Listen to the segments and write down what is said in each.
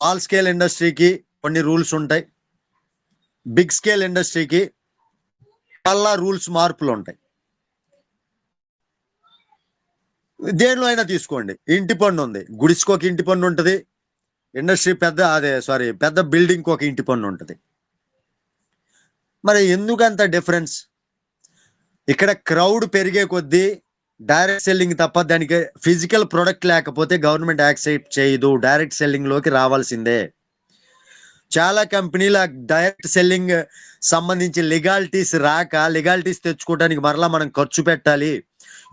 Small scale ఇండస్ట్రీకి కొన్ని rules ఉంటాయి. బిగ్ స్కేల్ ఇండస్ట్రీకి చాలా రూల్స్ మార్పులు ఉంటాయి. దేనిలో అయినా తీసుకోండి. ఇంటి పన్ను ఉంది. గుడిసుకు ఒక ఇంటి పన్ను ఉంటుంది. ఇండస్ట్రీ పెద్ద అదే సారీ పెద్ద బిల్డింగ్కి ఒక ఇంటి పన్ను ఉంటుంది. మరి ఎందుకంత డిఫరెన్స్ ఇక్కడ క్రౌడ్ పెరిగే కొద్దీ డైరెక్ట్ సెల్లింగ్ తప్ప దానికి ఫిజికల్ ప్రొడక్ట్ లేకపోతే గవర్నమెంట్ యాక్సెప్ట్ చేయదు. డైరెక్ట్ సెల్లింగ్లోకి రావాల్సిందే. చాలా కంపెనీల డైరెక్ట్ సెల్లింగ్ సంబంధించి లిగాలిటీస్ రాక లిగాలిటీస్ తెచ్చుకోవడానికి మరలా మనం ఖర్చు పెట్టాలి.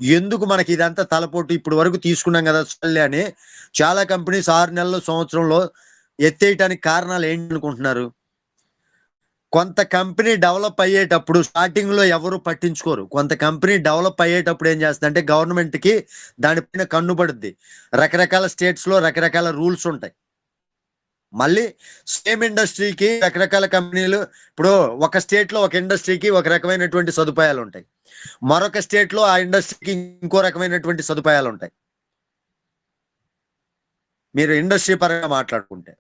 ఎందుకు మనకి ఇదంతా తలపోటు? ఇప్పుడు వరకు తీసుకున్నాం కదా చాలే అని. చాలా కంపెనీస్ ఆరు నెలల సంవత్సరంలో ఎత్తేయటానికి కారణాలు ఏంటి అనుకుంటున్నారు? కొంత కంపెనీ డెవలప్ అయ్యేటప్పుడు స్టార్టింగ్లో ఎవరు పట్టించుకోరు. కొంత కంపెనీ డెవలప్ అయ్యేటప్పుడు ఏం చేస్తుందంటే గవర్నమెంట్కి దానిపైన కన్నుపడుద్ది రకరకాల స్టేట్స్లో రకరకాల రూల్స్ ఉంటాయి. మళ్ళీ సేమ్ ఇండస్ట్రీకి రకరకాల కంపెనీలు ఇప్పుడు ఒక స్టేట్లో ఒక ఇండస్ట్రీకి ఒక రకమైనటువంటి సదుపాయాలు ఉంటాయి. మరొక స్టేట్లో ఆ ఇండస్ట్రీకి ఇంకో రకమైనటువంటి సదుపాయాలు ఉంటాయి. మీరు ఇండస్ట్రీ పరంగా మాట్లాడుకుంటే.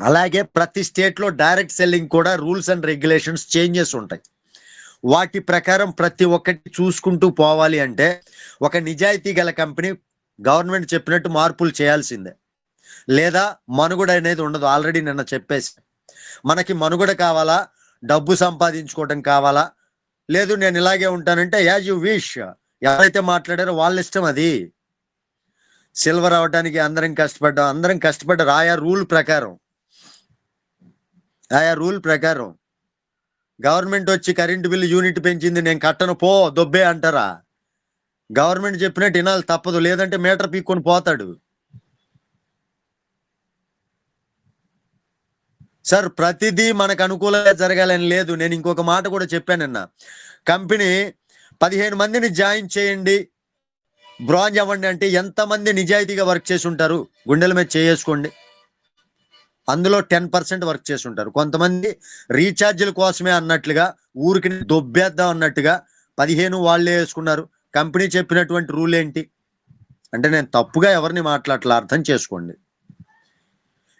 అలాగే ప్రతి స్టేట్లో డైరెక్ట్ సెల్లింగ్ కూడా రూల్స్ అండ్ రెగ్యులేషన్స్ చేంజెస్ ఉంటాయి. వాటి ప్రకారం ప్రతి ఒక్కటి చూసుకుంటూ పోవాలి అంటే ఒక నిజాయితీ గల కంపెనీ గవర్నమెంట్ చెప్పినట్టు మార్పులు చేయాల్సిందే. లేదా మనుగడ అనేది ఉండదు ఆల్రెడీ నిన్న చెప్పేసి. మనకి మనుగడ కావాలా? డబ్బు సంపాదించుకోవడం కావాలా? లేదు నేను ఇలాగే ఉంటానంటే యాజ్ యు విష్ ఎవరైతే మాట్లాడారో వాళ్ళ ఇష్టం అది. సిల్వర్ అవడానికి అందరం కష్టపడ్డాం. అందరం కష్టపడ్డారు ఆయా రూల్ ప్రకారం ఆయా రూల్ ప్రకారం గవర్నమెంట్ వచ్చి కరెంటు బిల్లు యూనిట్ పెంచింది నేను కట్టను పో దొబ్బే అంటారా? గవర్నమెంట్ చెప్పినట్టు వినాలి తప్పదు లేదంటే మీటర్ పీక్కొని పోతాడు. సార్ ప్రతిదీ మనకు అనుకూలంగా జరగాలని లేదు. నేను ఇంకొక మాట కూడా చెప్పానన్న. కంపెనీ పదిహేను మందిని జాయిన్ చేయండి. బ్రాంజ్ అవ్వండి అంటే ఎంతమంది నిజాయితీగా వర్క్ చేసి ఉంటారు? గుండెల మీద చేసుకోండి అందులో టెన్ పర్సెంట్ వర్క్ చేసి ఉంటారు కొంతమంది రీఛార్జీల కోసమే అన్నట్లుగా ఊరికి దొబ్బేద్దాం అన్నట్టుగా పదిహేను వాళ్ళే వేసుకున్నారు. కంపెనీ చెప్పినటువంటి రూల్ ఏంటి? అంటే నేను తప్పుగా ఎవరిని మాట్లాడాలో అర్థం చేసుకోండి.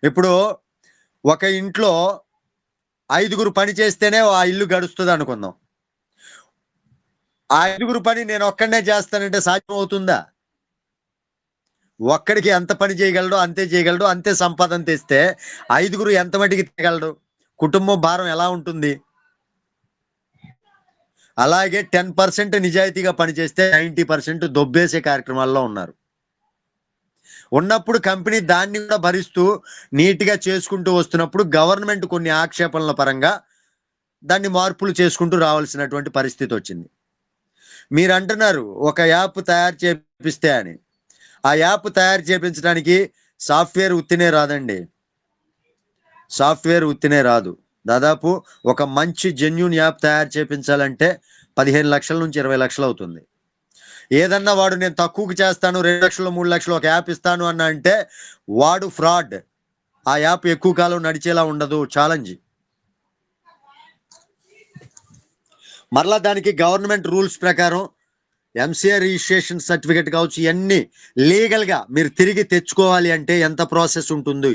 ఇప్పుడు ఒక ఇంట్లో ఐదుగురు పని చేస్తేనే ఆ ఇల్లు గడుస్తుంది అనుకుందాం. ఆ ఐదుగురు పని నేను ఒక్కడనే చేస్తానంటే సాధ్యం అవుతుందా? ఒక్కడికి ఎంత పని చేయగలడో అంతే చేయగలడు అంతే సంపాదన తెస్తే ఐదుగురు ఎంత మటుకి తేగలడు కుటుంబం భారం ఎలా ఉంటుంది? అలాగే టెన్ పర్సెంట్ నిజాయితీగా పనిచేస్తే నైంటీ పర్సెంట్ దొబ్బేసే కార్యక్రమాల్లో ఉన్నారు. ఉన్నప్పుడు కంపెనీ దాన్ని కూడా భరిస్తూ నీట్గా చేసుకుంటూ వస్తున్నప్పుడు గవర్నమెంట్ కొన్ని ఆక్షేపణల పరంగా దాన్ని మార్పులు చేసుకుంటూ రావాల్సినటువంటి పరిస్థితి వచ్చింది. మీరు అంటున్నారు ఒక యాప్ తయారు చేపిస్తే అని. ఆ యాప్ తయారు చేపించడానికి సాఫ్ట్వేర్ ఉత్తినే రాదండి. సాఫ్ట్వేర్ ఉత్తినే రాదు. దాదాపు ఒక మంచి జెన్యున్ యాప్ తయారు చేపించాలంటే పదిహేను లక్షల నుంచి ఇరవై లక్షలు అవుతుంది. ఏదన్నా వాడు నేను తక్కువకి చేస్తాను రెండు లక్షలు మూడు లక్షలు ఒక యాప్ ఇస్తాను అన్న అంటే వాడు ఫ్రాడ్. ఆ యాప్ ఎక్కువ కాలం నడిచేలా ఉండదు. ఛాలెంజ్. మరలా దానికి గవర్నమెంట్ రూల్స్ ప్రకారం ఎంసీఆర్ రిజిస్ట్రేషన్ సర్టిఫికేట్ కావచ్చు ఇవన్నీ లీగల్గా మీరు తిరిగి తెచ్చుకోవాలి అంటే ఎంత ప్రాసెస్ ఉంటుంది?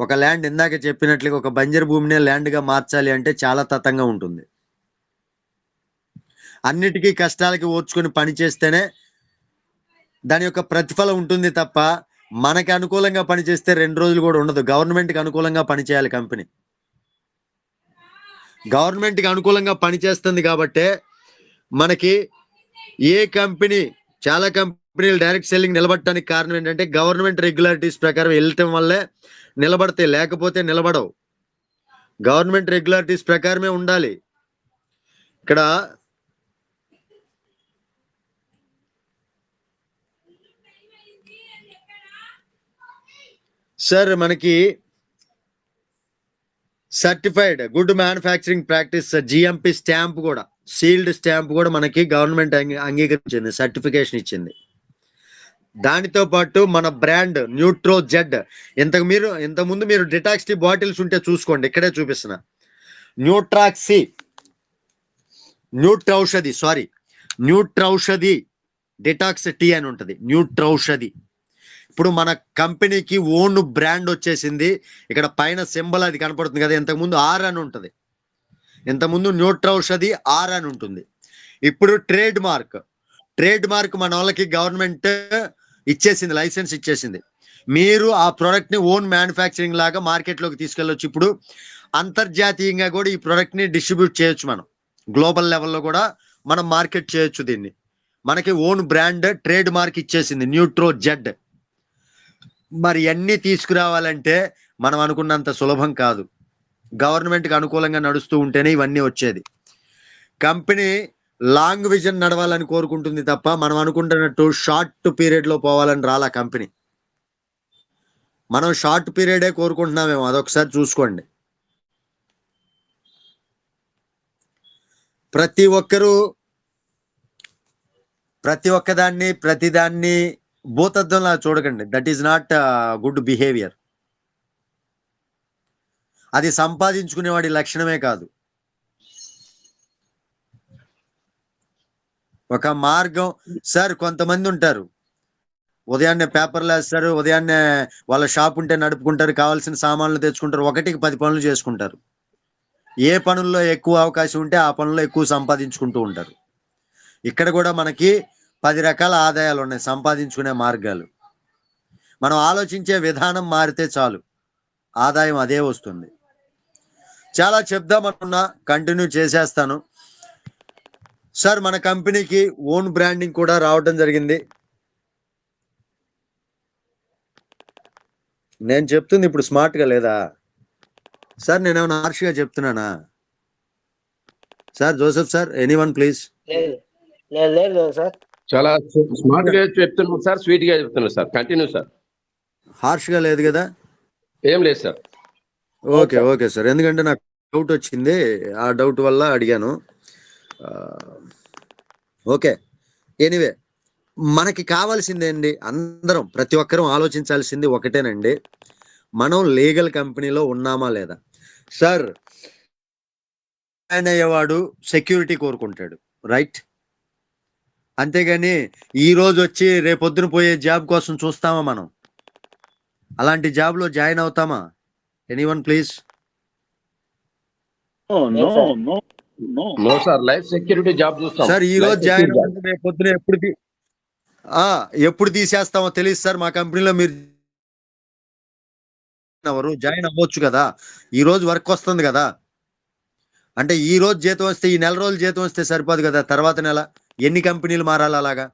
ఒక ల్యాండ్ ఇందాక చెప్పినట్లుగా ఒక బంజర్ భూమిని ల్యాండ్గా మార్చాలి అంటే చాలా తతంగా ఉంటుంది. అన్నిటికీ కష్టాలకి ఓర్చుకొని పని చేస్తేనే దాని యొక్క ప్రతిఫలం ఉంటుంది తప్ప మనకి అనుకూలంగా పనిచేస్తే రెండు రోజులు కూడా ఉండదు. గవర్నమెంట్కి అనుకూలంగా పనిచేయాలి కంపెనీ గవర్నమెంట్కి అనుకూలంగా పనిచేస్తుంది కాబట్టే మనకి ఏ కంపెనీ చాలా కంపెనీలు డైరెక్ట్ సెల్లింగ్ నిలబడటానికి కారణం ఏంటంటే గవర్నమెంట్ రెగ్యులారిటీస్ ప్రకారం వెళ్ళటం వల్లే నిలబడతాయి లేకపోతే నిలబడవు. గవర్నమెంట్ రెగ్యులారిటీస్ ప్రకారమే ఉండాలి. ఇక్కడ సార్ మనకి certified good manufacturing practice GMP stamp కూడా. సీల్డ్ స్టాంప్ కూడా మనకి గవర్నమెంట్ అంగీ- అంగీకరించింది సర్టిఫికేషన్ ఇచ్చింది. దానితో పాటు మన బ్రాండ్ న్యూట్రో జెడ్. ఇంతకు మీరు ఇంతకుముందు మీరు మీరు డిటాక్స్టీ బాటిల్స్ ఉంటే చూసుకోండి ఇక్కడే చూపిస్తున్నా. న్యూట్రాక్సీ. Nutraushadhi sorry. Nutraushadhi detox tea అని ఉంటుంది న్యూట్రౌషధి. ఇప్పుడు మన కంపెనీకి ఓన్ బ్రాండ్ వచ్చేసింది ఇక్కడ పైన సింబల్ అది కనపడుతుంది కదా ఇంతకుముందు ఆర్ అని ఉంటుంది. ఇంతకుముందు న్యూట్రౌషధి ఆర్ అని ఉంటుంది. ఇప్పుడు ట్రేడ్ మార్క్. ట్రేడ్ మార్క్ మన వాళ్ళకి గవర్నమెంట్ ఇచ్చేసింది లైసెన్స్ ఇచ్చేసింది. మీరు ఆ ప్రోడక్ట్ని ఓన్ మ్యానుఫ్యాక్చరింగ్ లాగా మార్కెట్లోకి తీసుకెళ్ళొచ్చు. ఇప్పుడు అంతర్జాతీయంగా కూడా ఈ ప్రోడక్ట్ని డిస్ట్రిబ్యూట్ చేయొచ్చు మనం. గ్లోబల్ లెవెల్లో కూడా మనం మార్కెట్ చేయొచ్చు దీన్ని. మనకి ఓన్ బ్రాండ్ ట్రేడ్ మార్క్ ఇచ్చేసింది న్యూట్రో జెడ్ మరి అన్నీ తీసుకురావాలంటే మనం అనుకున్నంత సులభం కాదు. గవర్నమెంట్కి అనుకూలంగా నడుస్తూ ఉంటేనే ఇవన్నీ వచ్చేది. కంపెనీ లాంగ్ విజన్ నడవాలని కోరుకుంటుంది తప్ప మనం అనుకుంటున్నట్టు షార్ట్ పీరియడ్లో పోవాలని రాలా కంపెనీ. మనం షార్ట్ పీరియడే కోరుకుంటున్నామేమో అదొకసారి చూసుకోండి. ప్రతి ఒక్కరూ ప్రతి ఒక్కదాన్ని ప్రతిదాన్ని భూతత్వంలా చూడకండి. That is not good behaviour అది సంపాదించుకునేవాడి లక్షణమే కాదు. ఒక మార్గం సార్ కొంతమంది ఉంటారు. ఉదయాన్నే పేపర్లు వేస్తారు ఉదయాన్నే వాళ్ళ షాప్ ఉంటే నడుపుకుంటారు కావాల్సిన సామాన్లు తెచ్చుకుంటారు ఒకటికి పది పనులు చేసుకుంటారు. ఏ పనుల్లో ఎక్కువ అవకాశం ఉంటే ఆ పనుల్లో ఎక్కువ సంపాదించుకుంటూ ఉంటారు. ఇక్కడ కూడా మనకి పది రకాల ఆదాయాలు ఉన్నాయి సంపాదించుకునే మార్గాలు. మనం ఆలోచించే విధానం మారితే చాలు. ఆదాయం అదే వస్తుంది. చాలా చెప్దామనున్నా కంటిన్యూ చేసేస్తాను. సార్ మన కంపెనీకి ఓన్ బ్రాండింగ్ కూడా రావడం జరిగింది. నేను చెప్తుంది ఇప్పుడు స్మార్ట్గా లేదా? సార్ నేనేమైనా హార్ష్గా చెప్తున్నానా? Sir Joseph sir anyone please లేదు లేదు లేదు సార్. చాలా స్మార్ట్గా చెప్తున్నాం సార్ స్వీట్గా చెప్తున్నాం సార్ కంటిన్యూ సార్. హార్ష్గా లేదు కదా? ఏం లేదు సార్. Okay okay. సార్. ఎందుకంటే నాకు డౌట్ వచ్చింది. ఆ డౌట్ వల్ల అడిగాను. ఓకే. ఎనీవే మనకి కావాల్సిందేంటి అందరం ప్రతి ఒక్కరూ ఆలోచించాల్సింది ఒకటేనండి. మనం లీగల్ కంపెనీలో ఉన్నామా లేదా? సార్ అయ్యేవాడు సెక్యూరిటీ కోరుకుంటాడు. రైట్? అంతేగాని ఈ రోజు వచ్చి రేపొద్దున పోయే జాబ్ కోసం చూస్తామా మనం? అలాంటి జాబ్లో join అవుతామా? Anyone please. No sir life security job చూస్తాం. సార్ ఈ రోజు Life జాయిన్ రేపు పొద్దున ఎప్పుడు ఎప్పుడు తీసేస్తామో తెలియదు సార్. మా కంపెనీలో మీరు ఎవరు జాయిన్ అవ్వచ్చు కదా. ఈ రోజు వర్క్ వస్తుంది కదా. అంటే ఈ రోజు జీతం వస్తే ఈ నెల రోజులు జీతం వస్తే సరిపోదు కదా. తర్వాత నెల ఎన్ని కంపెనీలు మారాలి అలాగా?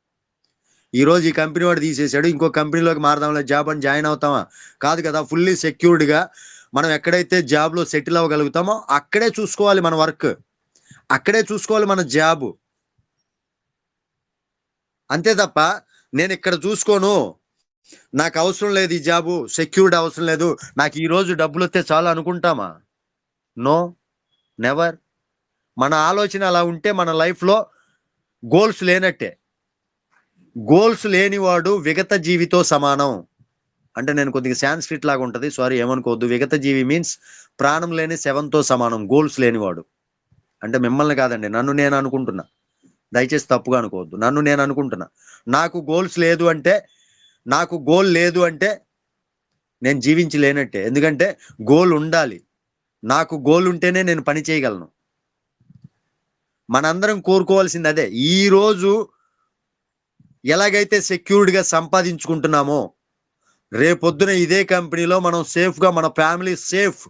ఈ రోజు ఈ కంపెనీ వాడు తీసేశాడు. ఇంకో కంపెనీలోకి మారదాంలే. జాబ్ అని జాయిన్ అవుతామా? కాదు కదా. ఫుల్లీ సెక్యూర్డ్గా మనం ఎక్కడైతే జాబ్లో సెటిల్ అవ్వగలుగుతామో అక్కడే చూసుకోవాలి మన వర్క్ అక్కడే చూసుకోవాలి మన జాబ్ అంతే తప్ప నేను ఇక్కడ చూసుకోను. నాకు అవసరం లేదు ఈ జాబు సెక్యూర్డ్ అవసరం లేదు. నాకు ఈరోజు డబ్బులు వస్తే చాలు అనుకుంటామా? నో నెవర్ మన ఆలోచన అలా ఉంటే మన లైఫ్లో గోల్స్ లేనట్టే. గోల్స్ లేనివాడు విగత జీవితో సమానం. అంటే నేను కొద్దిగా సాంస్క్రిట్ లాగా ఉంటుంది. సారీ ఏమనుకోవద్దు. విగత జీవి మీన్స్ ప్రాణం లేని సెవెన్తో సమానం గోల్స్ లేనివాడు. అంటే మిమ్మల్ని కాదండి నన్ను నేను అనుకుంటున్నా. దయచేసి తప్పుగా అనుకోవద్దు. నన్ను నేను అనుకుంటున్నా. నాకు గోల్స్ లేదు అంటే నాకు గోల్ లేదు అంటే నేను జీవించి లేనట్టే ఎందుకంటే గోల్ ఉండాలి. నాకు గోల్ ఉంటేనే నేను పని చేయగలను. మనందరం కోరుకోవాల్సింది అదే. ఈరోజు ఎలాగైతే సెక్యూర్డ్గా సంపాదించుకుంటున్నామో రేపొద్దున ఇదే కంపెనీలో మనం సేఫ్గా మన ఫ్యామిలీ సేఫ్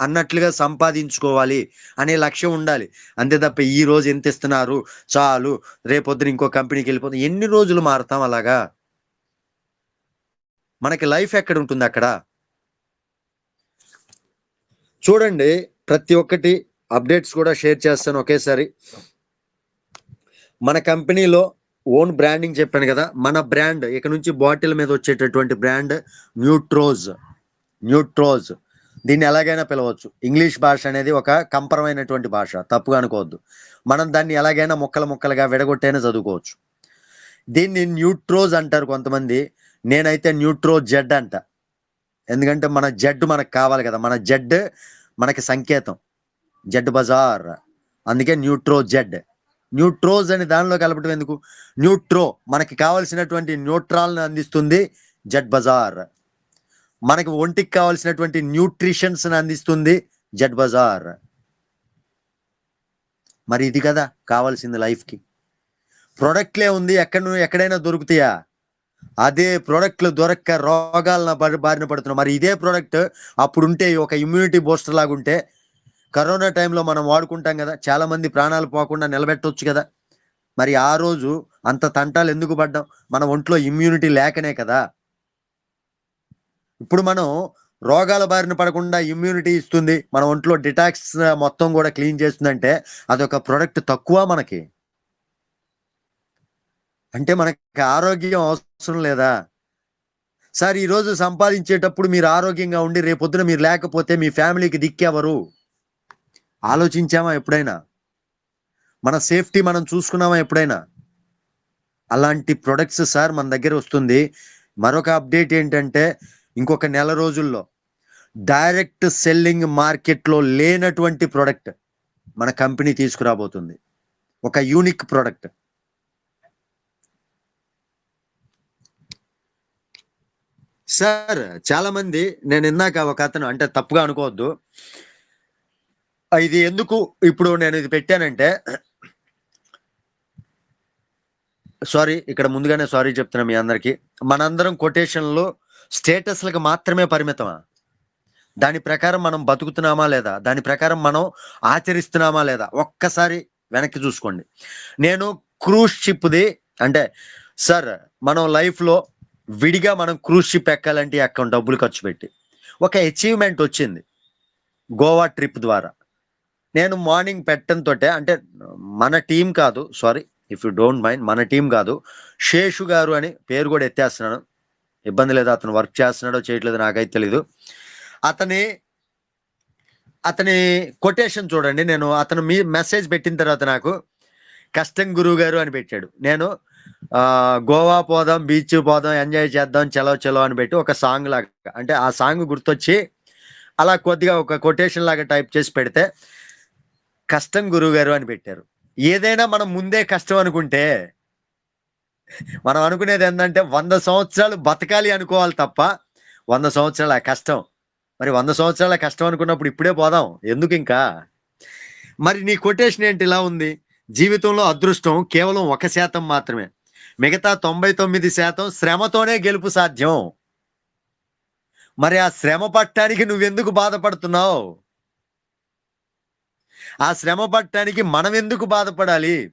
అన్నట్లుగా సంపాదించుకోవాలి అనే లక్ష్యం ఉండాలి. అంతే తప్ప ఈ రోజు ఎంత ఇస్తున్నారు? చాలు. రేపొద్దున ఇంకో కంపెనీకి వెళ్ళిపోతాం ఎన్ని రోజులు మారుతాం అలాగా? మనకి లైఫ్ ఎక్కడ ఉంటుంది అక్కడ? చూడండి ప్రతి ఒక్కటి అప్డేట్స్ కూడా షేర్ చేస్తాను ఒకేసారి. మన కంపెనీలో ఓన్ బ్రాండింగ్ చెప్పాను కదా మన బ్రాండ్ ఇక నుంచి బాటిల్ మీద వచ్చేటటువంటి బ్రాండ్ న్యూట్రోజ్. న్యూట్రోజ్. దీన్ని ఎలాగైనా పిలవచ్చు. ఇంగ్లీష్ భాష అనేది ఒక కంపరమైనటువంటి భాష తప్పుగా అనుకోవద్దు. మనం దాన్ని ఎలాగైనా ముక్కలు ముక్కలుగా విడగొట్టైనా చదువుకోవచ్చు. దీన్ని న్యూట్రోజ్ అంటారు కొంతమంది. నేనైతే న్యూట్రో జెడ్ అంట. ఎందుకంటే మన జెడ్ మనకు కావాలి కదా. మన జెడ్ మనకి సంకేతం. Z bazaar. అందుకే న్యూట్రో జెడ్. న్యూట్రోజ్ అని దానిలో కలపడం ఎందుకు? న్యూట్రో మనకి కావలసినటువంటి న్యూట్రాల్ని అందిస్తుంది జడ్ బజార్. మనకి ఒంటికి కావాల్సినటువంటి న్యూట్రిషన్స్ని అందిస్తుంది జడ్ బజార్. మరి ఇది కదా కావాల్సింది లైఫ్కి. ప్రొడక్ట్లే ఉంది ఎక్కడ ను- ఎక్కడైనా దొరుకుతాయా? అదే ప్రోడక్ట్లు దొరక్క రోగాలను బారిన పడుతున్నాం. మరి ఇదే ప్రోడక్ట్ అప్పుడుంటే ఒక ఇమ్యూనిటీ బూస్టర్ లాగా ఉంటే కరోనా టైంలో మనం వాడుకుంటాం కదా చాలా మంది ప్రాణాలు పోకుండా నిలబెట్టవచ్చు కదా. మరి ఆ రోజు అంత తంటాలు ఎందుకు పడ్డాం? మన ఒంట్లో ఇమ్యూనిటీ లేకనే కదా. ఇప్పుడు మనం రోగాల బారిన పడకుండా ఇమ్యూనిటీ ఇస్తుంది మన ఒంట్లో డిటాక్స్ మొత్తం కూడా క్లీన్ చేస్తుందంటే అదొక ప్రొడక్ట్ తక్కువ మనకి. అంటే మనకి ఆరోగ్యం అవసరం లేదా? సార్ ఈరోజు సంపాదించేటప్పుడు మీరు ఆరోగ్యంగా ఉండి రేపొద్దున మీరు లేకపోతే మీ ఫ్యామిలీకి దిక్కెవరు? ఆలోచించామా ఎప్పుడైనా? మన సేఫ్టీ మనం చూసుకున్నామా ఎప్పుడైనా? అలాంటి ప్రొడక్ట్స్ సార్ మన దగ్గర వస్తుంది. మరొక అప్డేట్ ఏంటంటే ఇంకొక నెల రోజుల్లో డైరెక్ట్ సెల్లింగ్ మార్కెట్లో లేనటువంటి ప్రోడక్ట్ మన కంపెనీ తీసుకురాబోతుంది. ఒక యూనిక్ ప్రోడక్ట్. సార్ చాలా మంది నేను ఇందాక ఒక అతను అంటే తప్పుగా అనుకోవద్దు. ఇది ఎందుకు ఇప్పుడు నేను ఇది పెట్టానంటే సారీ ఇక్కడ ముందుగానే సారీ చెప్తున్నా మీ అందరికి. మనందరం కొటేషన్లు స్టేటస్లకు మాత్రమే పరిమితమా? దాని ప్రకారం మనం బతుకుతున్నామా లేదా? దాని ప్రకారం మనం ఆచరిస్తున్నామా లేదా? ఒక్కసారి వెనక్కి చూసుకోండి. నేను క్రూజ్ షిప్ది అంటే సార్ మనం లైఫ్లో విడిగా మనం క్రూజ్ షిప్ ఎక్కాలంటే ఎక్కం డబ్బులు ఖర్చు పెట్టి. ఒక అచీవ్మెంట్ వచ్చింది గోవా ట్రిప్ ద్వారా. నేను మార్నింగ్ పెట్టడంతో అంటే మన టీం కాదు sorry if you don't mind మన టీం కాదు శేషు గారు అని పేరు కూడా ఎత్తేస్తున్నాను ఇబ్బంది లేదు అతను వర్క్ చేస్తున్నాడో చేయట్లేదు నాకైతే తెలీదు. అతని అతని కొటేషన్ చూడండి నేను అతను మీ మెసేజ్ పెట్టిన తర్వాత నాకు కష్టం గురువు గారు అని పెట్టాడు. నేను గోవా పోదాం బీచ్ పోదాం ఎంజాయ్ చేద్దాం చలో చలో అని పెట్టి ఒక సాంగ్ లాగా అంటే ఆ సాంగ్ గుర్తొచ్చి అలా కొద్దిగా ఒక కొటేషన్ లాగా టైప్ చేసి పెడితే కష్టం గురువు గారు అని పెట్టారు. ఏదైనా మనం ముందే కష్టం అనుకుంటే మనం అనుకునేది ఏంటంటే వంద సంవత్సరాలు బతకాలి అనుకోవాలి తప్ప వంద సంవత్సరాల కష్టం. మరి వంద సంవత్సరాల కష్టం అనుకున్నప్పుడు ఇప్పుడే పోదాం. ఎందుకు ఇంకా? మరి నీ కొటేషన్ ఏంటి? ఇలా ఉంది. జీవితంలో అదృష్టం కేవలం ఒక శాతం మాత్రమే. మిగతా తొంభై తొమ్మిది శాతం శ్రమతోనే గెలుపు సాధ్యం. మరి ఆ శ్రమ పట్టడానికి నువ్వెందుకు బాధపడుతున్నావు? ఆ శ్రమ పట్టడానికి మనం ఎందుకు బాధపడాలి?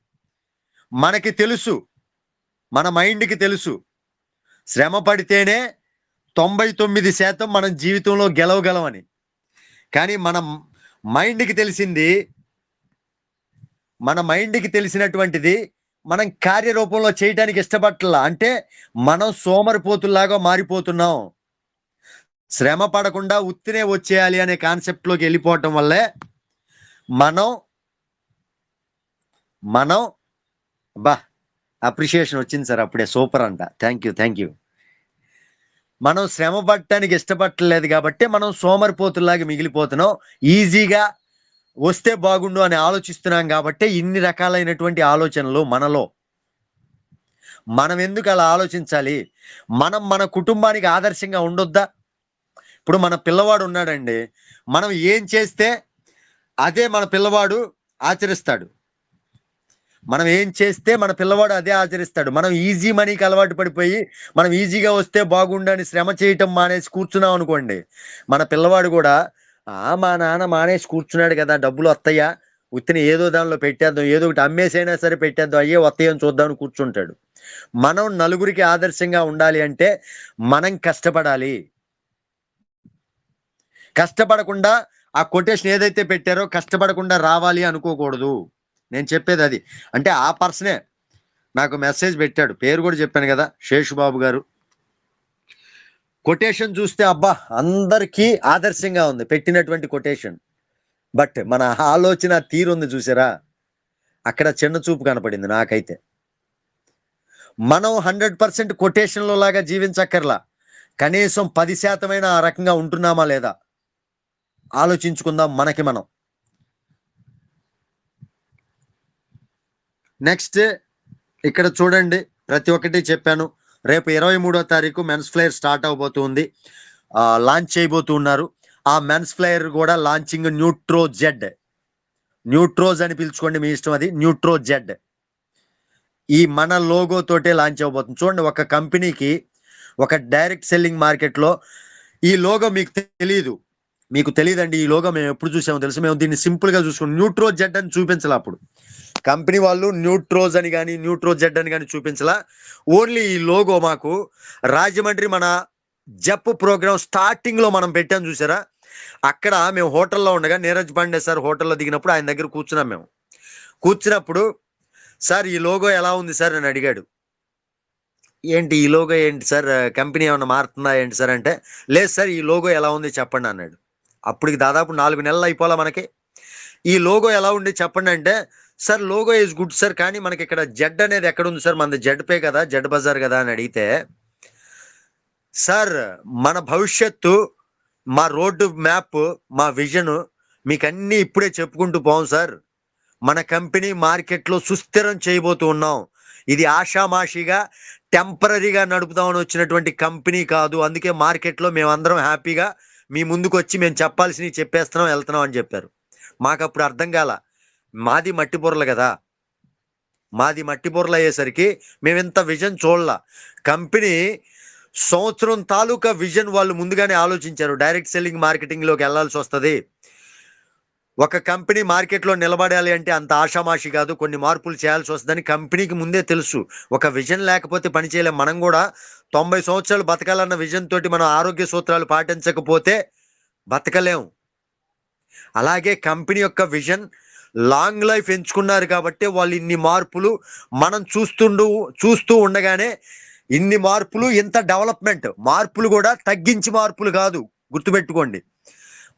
మనకి తెలుసు. మన మైండ్కి తెలుసు. శ్రమ పడితేనే తొంభై తొమ్మిది శాతం మనం జీవితంలో గెలవగలమని. కానీ మన మైండ్కి తెలిసింది మన మైండ్కి తెలిసినటువంటిది మనం కార్యరూపంలో చేయటానికి ఇష్టపట్ల అంటే మనం సోమరిపోతుల్లాగా మారిపోతున్నాం. శ్రమ పడకుండా ఉత్తినే వచ్చేయాలి అనే కాన్సెప్ట్లోకి వెళ్ళిపోవటం వల్లే మనం మనం బా అప్రిషియేషన్ వచ్చింది సార్ అప్పుడే సూపర్ అంట. థ్యాంక్ యూ థ్యాంక్ యూ మనం శ్రమ పడటానికి ఇష్టపడలేదు కాబట్టి మనం సోమరిపోతుల్లాగా మిగిలిపోతున్నాం. ఈజీగా వస్తే బాగుండు అని ఆలోచిస్తున్నాం కాబట్టి ఇన్ని రకాలైనటువంటి ఆలోచనలు మనలో. మనం ఎందుకు అలా ఆలోచించాలి? మనం మన కుటుంబానికి ఆదర్శంగా ఉండొద్దా? ఇప్పుడు మన పిల్లవాడు ఉన్నాడండి. మనం ఏం చేస్తే అదే మన పిల్లవాడు ఆచరిస్తాడు. మనం ఏం చేస్తే మన పిల్లవాడు అదే ఆచరిస్తాడు. మనం ఈజీ మనీకి అలవాటు పడిపోయి మనం ఈజీగా వస్తే బాగుండని శ్రమ చేయటం మానేసి కూర్చున్నాం అనుకోండి మన పిల్లవాడు కూడా ఆ మా నాన్న మానేసి కూర్చున్నాడు కదా డబ్బులు వస్తాయా ఉత్తిని ఏదో దానిలో పెట్టేద్దాం ఏదో ఒకటి అమ్మేసైనా సరే పెట్టేద్దాం అయ్యే వస్తాయని చూద్దామని కూర్చుంటాడు. మనం నలుగురికి ఆదర్శంగా ఉండాలి అంటే మనం కష్టపడాలి. కష్టపడకుండా ఆ కొటేషన్ ఏదైతే పెట్టారో కష్టపడకుండా రావాలి అనుకోకూడదు. నేను చెప్పేది అది. అంటే ఆ పర్సనే నాకు మెసేజ్ పెట్టాడు. పేరు కూడా చెప్పాను కదా శేషుబాబు గారు. కొటేషన్ చూస్తే అబ్బా అందరికీ ఆదర్శంగా ఉంది పెట్టినటువంటి కొటేషన్ బట్ మన ఆలోచన తీరు ఉంది చూసారా? అక్కడ చిన్న చూపు కనపడింది నాకైతే. మనం హండ్రెడ్ పర్సెంట్ కొటేషన్లో లాగా జీవించక్కర్లా. కనీసం పది శాతమైన ఆ రకంగా ఉంటున్నామా లేదా? ఆలోచించుకుందాం మనకి మనం. నెక్స్ట్ ఇక్కడ చూడండి ప్రతి ఒక్కటి చెప్పాను. రేపు ఇరవై మూడో తారీఖు మెన్స్ ఫ్లేయర్ స్టార్ట్ అవబోతుంది. లాంచ్ చేయబోతున్నారు. ఆ మెన్స్ ఫ్లేయర్ కూడా లాంచింగ్ న్యూట్రో జెడ్. న్యూట్రోజ్ అని పిలుచుకోండి మీ ఇష్టం అది. Nutro Z. ఈ మన లోగో తోటే లాంచ్ అవబోతుంది. చూడండి ఒక కంపెనీకి ఒక డైరెక్ట్ సెల్లింగ్ మార్కెట్లో ఈ లోగో మీకు తెలియదు మీకు తెలియదండి ఈ లోగో మేము ఎప్పుడు చూసామో తెలుసు? మేము దీన్ని సింపుల్గా చూసుకున్నాం. న్యూట్రో జెడ్ అని చూపించాలి అప్పుడు. కంపెనీ వాళ్ళు న్యూట్రోజ్ అని కానీ న్యూట్రో జెడ్ అని కానీ చూపించలా. ఓన్లీ ఈ లోగో మాకు రాజమండ్రి మన జప్ ప్రోగ్రామ్ స్టార్టింగ్లో మనం పెట్టాం చూసారా? అక్కడ మేము హోటల్లో ఉండగా నీరజ్ పాండే సార్ హోటల్లో దిగినప్పుడు ఆయన దగ్గర కూర్చున్నాం మేము. కూర్చున్నప్పుడు సార్ ఈ లోగో ఎలా ఉంది సార్? అని అడిగాడు. ఏంటి ఈ లోగో ఏంటి సార్? కంపెనీ ఏమైనా మారుతుందా? ఏంటి సార్? అంటే లేదు సార్ ఈ లోగో ఎలా ఉంది చెప్పండి అన్నాడు. అప్పటికి దాదాపు నాలుగు నెలలు అయిపోలా మనకి. ఈ లోగో ఎలా ఉంది చెప్పండి అంటే sir logo is good sir కానీ మనకి ఇక్కడ జెడ్ అనేది ఎక్కడ ఉంది సార్? మనది జెడ్ పే కదా జెడ్ బజార్ కదా? అని అడిగితే సార్ మన భవిష్యత్తు మా రోడ్డు మ్యాప్ మా విజన్ మీకు అన్నీ ఇప్పుడే చెప్పుకుంటూ పోం సార్. మన కంపెనీ మార్కెట్లో సుస్థిరం చేయబోతూ ఉన్నాం. ఇది ఆషామాషిగా టెంపరీగా నడుపుదామని వచ్చినటువంటి కంపెనీ కాదు. అందుకే మార్కెట్లో మేమందరం హ్యాపీగా మీ ముందుకు వచ్చి మేము చెప్పాల్సినవి చెప్పేస్తున్నాం వెళ్తున్నాం అని చెప్పారు. మాకు అప్పుడు అర్థం కాల మాది మట్టి బుర్రలు కదా. మాది మట్టి బుర్రలు అయ్యేసరికి మేము ఇంత విజన్ చూడలా. కంపెనీ సంవత్సరం తాలూకా విజన్ వాళ్ళు ముందుగానే ఆలోచించారు. డైరెక్ట్ సెల్లింగ్ మార్కెటింగ్లోకి వెళ్ళాల్సి వస్తుంది. ఒక కంపెనీ మార్కెట్లో నిలబడాలి అంటే అంత ఆషామాషి కాదు. కొన్ని మార్పులు చేయాల్సి వస్తుందని కంపెనీకి ముందే తెలుసు. ఒక విజన్ లేకపోతే పనిచేయలేం మనం కూడా తొంభై సంవత్సరాలు బతకాలన్న విజన్ తోటి మనం ఆరోగ్య సూత్రాలు పాటించకపోతే బతకలేం. అలాగే కంపెనీ యొక్క విజన్ లాంగ్ లైఫ్ ఎంచుకున్నారు కాబట్టి వాళ్ళు ఇన్ని మార్పులు మనం చూస్తుండు చూస్తూ ఉండగానే ఇన్ని మార్పులు ఇంత డెవలప్మెంట్ మార్పులు కూడా తగ్గించి మార్పులు కాదు. గుర్తుపెట్టుకోండి.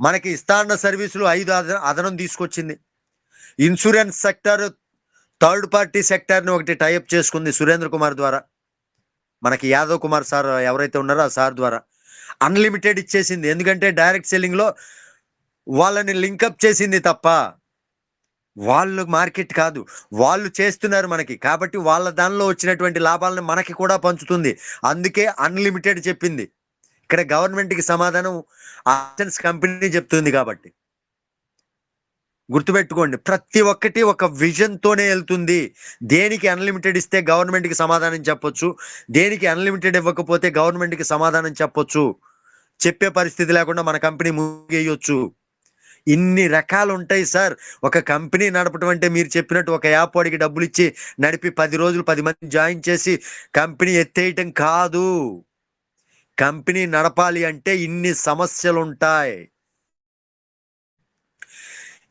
మనకి ఇస్తాన్న సర్వీసులు ఐదు అదనం తీసుకొచ్చింది. ఇన్సూరెన్స్ సెక్టర్ థర్డ్ పార్టీ సెక్టర్ని ఒకటి టైప్ చేసుకుంది సురేంద్ర కుమార్ ద్వారా. మనకి యాదవ్ కుమార్ సార్ ఎవరైతే ఉన్నారో ఆ సార్ ద్వారా అన్లిమిటెడ్ ఇచ్చేసింది. ఎందుకంటే డైరెక్ట్ సెల్లింగ్లో వాళ్ళని లింకప్ చేసింది తప్ప వాళ్ళు మార్కెట్ కాదు. వాళ్ళు చేస్తున్నారు మనకి. కాబట్టి వాళ్ళ దానిలో వచ్చినటువంటి లాభాలను మనకి కూడా పంచుతుంది. అందుకే అన్లిమిటెడ్ చెప్పింది. ఇక్కడ గవర్నమెంట్కి సమాధానం ఆప్షన్స్ కంపెనీ చెప్తుంది కాబట్టి. గుర్తుపెట్టుకోండి ప్రతి ఒక్కటి ఒక విజన్తోనే వెళ్తుంది. దేనికి అన్లిమిటెడ్ ఇస్తే గవర్నమెంట్కి సమాధానం చెప్పొచ్చు దేనికి అన్లిమిటెడ్ ఇవ్వకపోతే గవర్నమెంట్కి సమాధానం చెప్పొచ్చు. చెప్పే పరిస్థితి లేకుండా మన కంపెనీ ముగియొచ్చు. ఇన్ని రకాలు ఉంటాయి సార్. ఒక కంపెనీ నడపడం అంటే మీరు చెప్పినట్టు ఒక యాప్ వాడికి డబ్బులు ఇచ్చి నడిపి పది రోజులు పది మంది జాయిన్ చేసి కంపెనీ ఎత్తేయటం కాదు. కంపెనీ నడపాలి అంటే ఇన్ని సమస్యలు ఉంటాయి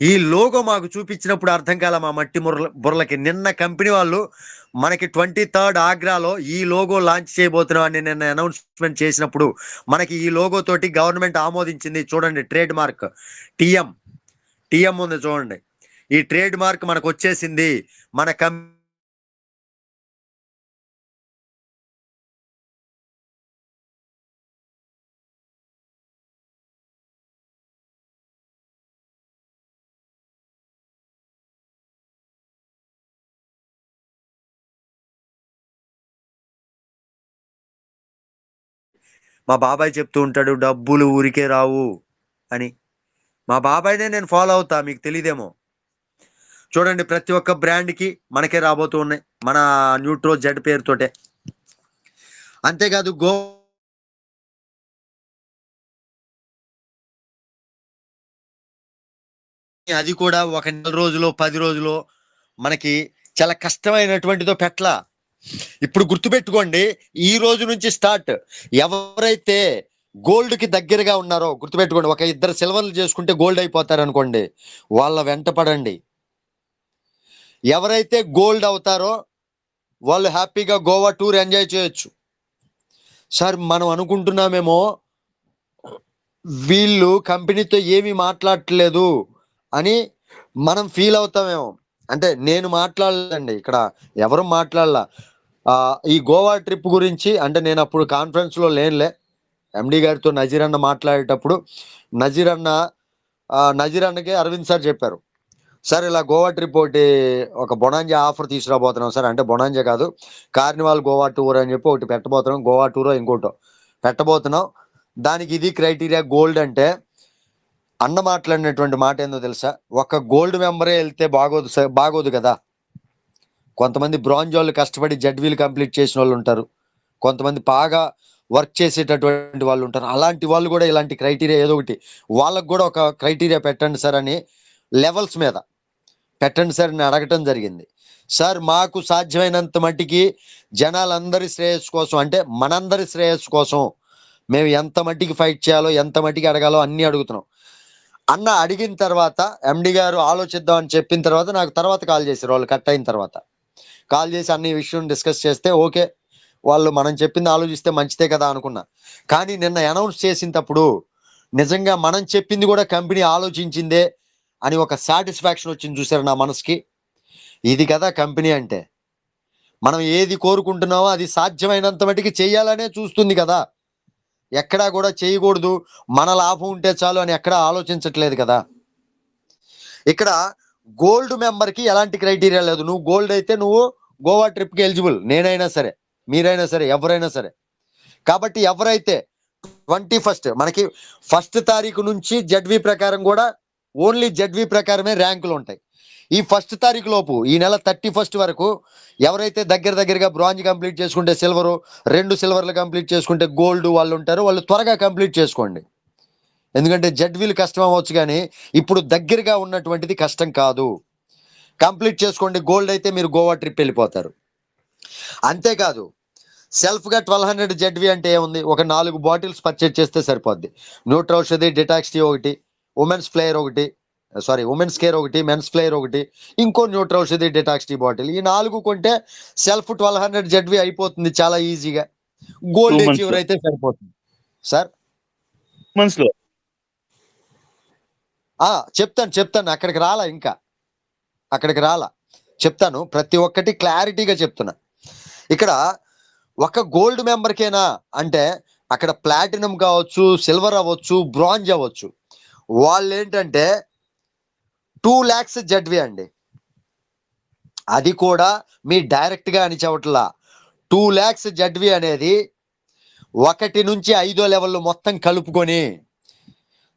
ఈ లోగో మాకు చూపించినప్పుడు అర్థం కాల మా మట్టి బుర్ర బుర్రలకి. నిన్న కంపెనీ వాళ్ళు మనకి ట్వంటీ థర్డ్ ఆగ్రాలో ఈ లోగో లాంచ్ చేయబోతున్నాం అని నిన్న అనౌన్స్మెంట్ చేసినప్పుడు మనకి ఈ లోగో తోటి గవర్నమెంట్ ఆమోదించింది. చూడండి ట్రేడ్ మార్క్ టిఎం. టిఎం ఉంది చూడండి. ఈ ట్రేడ్ మార్క్ మనకు వచ్చేసింది. మన కం మా బాబాయ్ చెప్తూ ఉంటాడు డబ్బులు ఊరికే రావు అని. మా బాబాయ్నే నేను ఫాలో అవుతా మీకు తెలియదేమో చూడండి ప్రతి ఒక్క బ్రాండ్కి మనకే రాబోతూ ఉన్నాయి మన న్యూట్రో జెడ్ పేరుతోటే. అంతేకాదు గో అది కూడా ఒక నెల రోజులో పది రోజులో మనకి చాలా కష్టమైనటువంటిదో పెట్ల ఇప్పుడు గుర్తుపెట్టుకోండి ఈ రోజు నుంచి స్టార్ట్. ఎవరైతే గోల్డ్కి దగ్గరగా ఉన్నారో గుర్తుపెట్టుకోండి ఒక ఇద్దరు సిల్వర్లు చేసుకుంటే గోల్డ్ అయిపోతారు అనుకోండి వాళ్ళ వెంట పడండి. ఎవరైతే గోల్డ్ అవుతారో వాళ్ళు హ్యాపీగా గోవా టూర్ ఎంజాయ్ చేయొచ్చు. సార్ మనం అనుకుంటున్నామేమో వీళ్ళు కంపెనీతో ఏమీ మాట్లాడట్లేదు అని మనం ఫీల్ అవుతామేమో. అంటే నేను మాట్లాడలేదండి ఇక్కడ ఎవరు మాట్లాడలా. ఈ గోవా ట్రిప్ గురించి అంటే నేను అప్పుడు కాన్ఫరెన్స్లో లేనులే. ఎండి గారితో నజీర్ అన్న మాట్లాడేటప్పుడు నజీర్ అన్న నజీర్ అన్నకి అరవింద్ సార్ చెప్పారు. సార్ ఇలా గోవా ట్రిప్ ఒకటి ఒక బొనాంజా ఆఫర్ తీసుకురాబోతున్నాం సార్. అంటే బొనాంజా కాదు కార్నివాల్ గోవా టూర్ అని చెప్పి ఒకటి పెట్టబోతున్నాం గోవా టూర్ ఇంకోటో. పెట్టబోతున్నాం. దానికి ఇది క్రైటీరియా గోల్డ్ అంటే అన్న మాట్లాడినటువంటి మాట ఏందో తెలుసా? ఒక గోల్డ్ మెంబరే వెళ్తే బాగోదు సార్ బాగోదు కదా. కొంతమంది బ్రాంజ్ వాళ్ళు కష్టపడి జడ్వీలు కంప్లీట్ చేసిన వాళ్ళు ఉంటారు. కొంతమంది బాగా వర్క్ చేసేటటువంటి వాళ్ళు ఉంటారు. అలాంటి వాళ్ళు కూడా ఇలాంటి క్రైటీరియా ఏదో ఒకటి. వాళ్ళకు కూడా ఒక క్రైటీరియా పెట్టండి సార్ అని లెవెల్స్ మీద పెట్టండి సార్ అని అడగటం జరిగింది. సార్ మాకు సాధ్యమైనంత మట్టికి జనాలందరి శ్రేయస్సు కోసం అంటే మనందరి శ్రేయస్సు కోసం మేము ఎంత మట్టికి ఫైట్ చేయాలో ఎంత మట్టికి అడగాలో అన్నీ అడుగుతున్నాం. అన్న అడిగిన తర్వాత ఎండి గారు ఆలోచిద్దాం అని చెప్పిన తర్వాత నాకు తర్వాత కాల్ చేశారు. వాళ్ళు కట్ అయిన తర్వాత. కాల్ చేసి అన్ని విషయం డిస్కస్ చేస్తే ఓకే వాళ్ళు మనం చెప్పింది ఆలోచిస్తే మంచిదే కదా అనుకున్నా. కానీ నిన్న అనౌన్స్ చేసినప్పుడు నిజంగా మనం చెప్పింది కూడా కంపెనీ ఆలోచించిందే అని ఒక సాటిస్ఫాక్షన్ వచ్చింది చూసారు నా మనసుకి? ఇది కదా కంపెనీ అంటే. మనం ఏది కోరుకుంటున్నామో అది సాధ్యమైనంత మటుకి చేయాలనే చూస్తుంది కదా. ఎక్కడా కూడా చేయకూడదు మన లాభం ఉంటే చాలు అని ఎక్కడా ఆలోచించట్లేదు కదా. ఇక్కడ గోల్డ్ మెంబర్కి ఎలాంటి క్రైటీరియా లేదు. నువ్వు గోల్డ్ అయితే నువ్వు గోవా ట్రిప్కి ఎలిజిబుల్. నేనైనా సరే మీరైనా సరే ఎవరైనా సరే. కాబట్టి ఎవరైతే ట్వంటీ ఫస్ట్ మనకి ఫస్ట్ తారీఖు నుంచి జడ్వి ప్రకారం కూడా ఓన్లీ జడ్వి ప్రకారమే ర్యాంకులు ఉంటాయి. ఈ ఫస్ట్ తారీఖు లోపు ఈ నెల థర్టీ ఫస్ట్ వరకు ఎవరైతే దగ్గర దగ్గరగా బ్రాంజ్ కంప్లీట్ చేసుకుంటే సిల్వరు రెండు సిల్వర్లు కంప్లీట్ చేసుకుంటే గోల్డ్ వాళ్ళు ఉంటారు వాళ్ళు త్వరగా కంప్లీట్ చేసుకోండి. ఎందుకంటే జడ్వీలు కష్టం అవ్వచ్చు కానీ ఇప్పుడు దగ్గరగా ఉన్నటువంటిది కష్టం కాదు. కంప్లీట్ చేసుకోండి గోల్డ్ అయితే మీరు గోవా ట్రిప్ వెళ్ళిపోతారు. అంతేకాదు సెల్ఫ్గా ట్వెల్వ్ హండ్రెడ్ జెడ్వి అంటే ఏముంది? ఒక నాలుగు బాటిల్స్ పర్చేజ్ చేస్తే సరిపోద్ది. న్యూట్ర ఔషధి డిటాక్స్ టీ ఒకటి ఉమెన్స్ ప్లేయర్ ఒకటి సారీ ఉమెన్స్ కేర్ ఒకటి మెన్స్ ప్లేయర్ ఒకటి ఇంకో Nutraushadhi Aushadhi detox tea bottle. ఈ నాలుగు కొంటే సెల్ఫ్ ట్వెల్వ్ హండ్రెడ్ జెడ్వి అయిపోతుంది చాలా ఈజీగా. Gold achiever. అయితే సరిపోతుంది. సార్? చెప్తాను చెప్తాను అక్కడికి రాలా ఇంకా. అక్కడికి రాలా. చెప్తాను ప్రతి ఒక్కటి క్లారిటీగా చెప్తున్నా. ఇక్కడ ఒక గోల్డ్ మెంబర్కేనా అంటే అక్కడ ప్లాటినం కావచ్చు సిల్వర్ అవ్వచ్చు బ్రాంజ్ అవ్వచ్చు. వాళ్ళు ఏంటంటే టూ ల్యాక్స్ జడ్వి అండి. అది కూడా మీ డైరెక్ట్గా అని చెవట్లా టూ ల్యాక్స్ జడ్వి అనేది ఒకటి నుంచి ఐదో లెవెల్ మొత్తం కలుపుకొని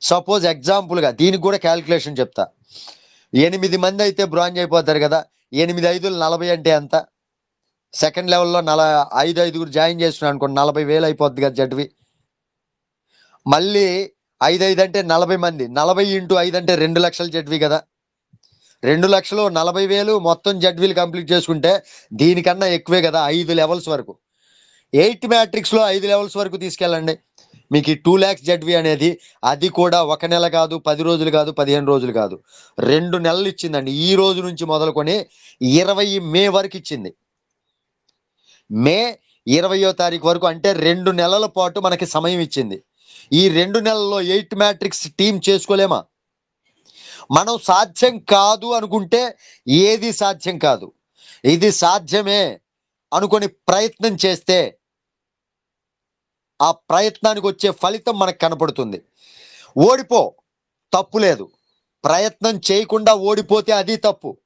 సపోజ్ ఎగ్జాంపుల్గా దీనికి కూడా క్యాల్కులేషన్ చెప్తా. ఎనిమిది మంది అయితే బ్రాంజ్ అయిపోతారు కదా ఎనిమిది ఐదులు నలభై అంటే ఎంత? సెకండ్ లెవెల్లో నల ఐదు ఐదుగురు జాయిన్ చేస్తున్నాను అనుకోండి నలభై వేలు అయిపోద్ది కదా జడ్వి. మళ్ళీ ఐదు ఐదు అంటే నలభై మంది నలభై ఇంటూ ఐదు అంటే రెండు లక్షల జడ్వి కదా. రెండు లక్షలు నలభై వేలు మొత్తం జడ్వీలు కంప్లీట్ చేసుకుంటే దీనికన్నా ఎక్కువే కదా ఐదు లెవెల్స్ వరకు. ఎయిట్ మ్యాట్రిక్స్లో ఐదు లెవెల్స్ వరకు తీసుకెళ్ళండి. మీకు ఈ టూ ల్యాక్స్ జడ్వి అనేది అది కూడా ఒక నెల కాదు పది రోజులు కాదు పదిహేను రోజులు కాదు. రెండు నెలలు ఇచ్చిందండి. ఈ రోజు నుంచి మొదలుకొని ఇరవై మే వరకు ఇచ్చింది. మే ఇరవయో తారీఖు వరకు అంటే రెండు నెలల పాటు మనకి సమయం ఇచ్చింది. ఈ రెండు నెలల్లో ఎయిట్ మ్యాట్రిక్స్ టీం చేసుకోలేమా? మనం సాధ్యం కాదు అనుకుంటే ఏది సాధ్యం కాదు? ఇది సాధ్యమే అనుకొని ప్రయత్నం చేస్తే ఆ ప్రయత్నానికి వచ్చే ఫలితం మనకు కనపడుతుంది. ఓడిపో తప్పు లేదు. ప్రయత్నం చేయకుండా ఓడిపోతే అది తప్పు.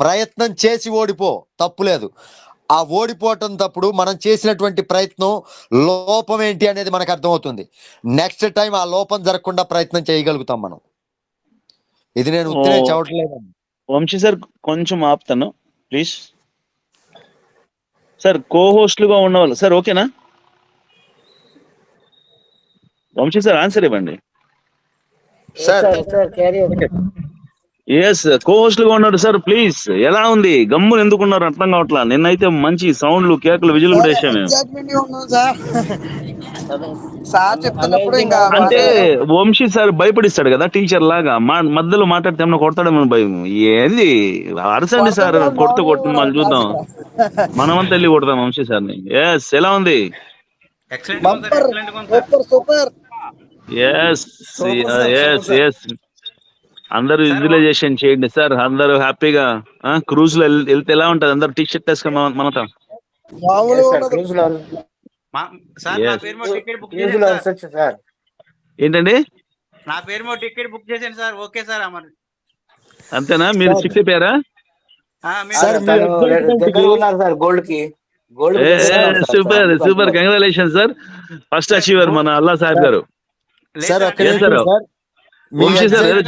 ప్రయత్నం చేసి ఓడిపో తప్పు లేదు. ఆ ఓడిపోవటం తప్పుడు మనం చేసినటువంటి ప్రయత్నం లోపం ఏంటి అనేది మనకు అర్థమవుతుంది. నెక్స్ట్ టైం ఆ లోపం జరగకుండా ప్రయత్నం చేయగలుగుతాం మనం. ఇది నేను ఉత్తరే. చదవట్లేదు. వంశీ సార్ కొంచెం ఆపుతాను. ప్లీజ్. సార్ కో హోస్ట్లుగా ఉన్నవాళ్ళు. సార్ ఓకేనా? వంశీ సార్ ఆన్సర్ ఇవ్వండి సార్ సార్ క్యారీ ఎస్ కో హోస్ట్లుగా ఉన్నారు సార్ ప్లీజ్ ఎలా ఉంది? గమ్ములు ఎందుకున్నారు? అర్థం కావట్లా? నిన్నైతే మంచి సౌండ్లు కేకులు విజులు కూడా వేసాం మేము. గా సార్ సార్ అంటే వంశీ సార్ భయపడిస్తాడు కదా టీచర్ లాగా. మా మధ్యలో మాట్లాడితే ఏమన్నా కొడతాడేమో భయం? ఏంది? అరసండి సార్ కొడితే కొట్టు మళ్ళీ చూద్దాం. మనమంతా వెళ్ళి కొడదాం వంశీ సార్ని ఎస్ ఎలా ఉంది? Super yes yes. ఎస్ అందరూ విజువలైజేషన్ చేయండి సార్ అందరూ హ్యాపీగా క్రూజ్లో వెళ్- వెళ్తే ఎలా ఉంటది? అందరు టీ షర్ట్ వేసుకొని మన- మనతో. పేరు ఏంటండి? నా పేరు మీద టికెట్ బుక్ చేశాను సార్. Okay sir Amar. అంతేనా? మీరు సార్. సిక్స్ అయిపోయారా ఆ, మీరు- సార్, మీ తను excitement కి- దగ్గర ఉన్నారు sir గోల్డ్కి. Gold super super congratulation sir first achiever మన అల్లా సాహెబ్ గారు. లేదు సార్ సార్, ఒక్క Yes, నిమిషం sir. సార్ మీ వంశీ సార్ excitement- ఏదో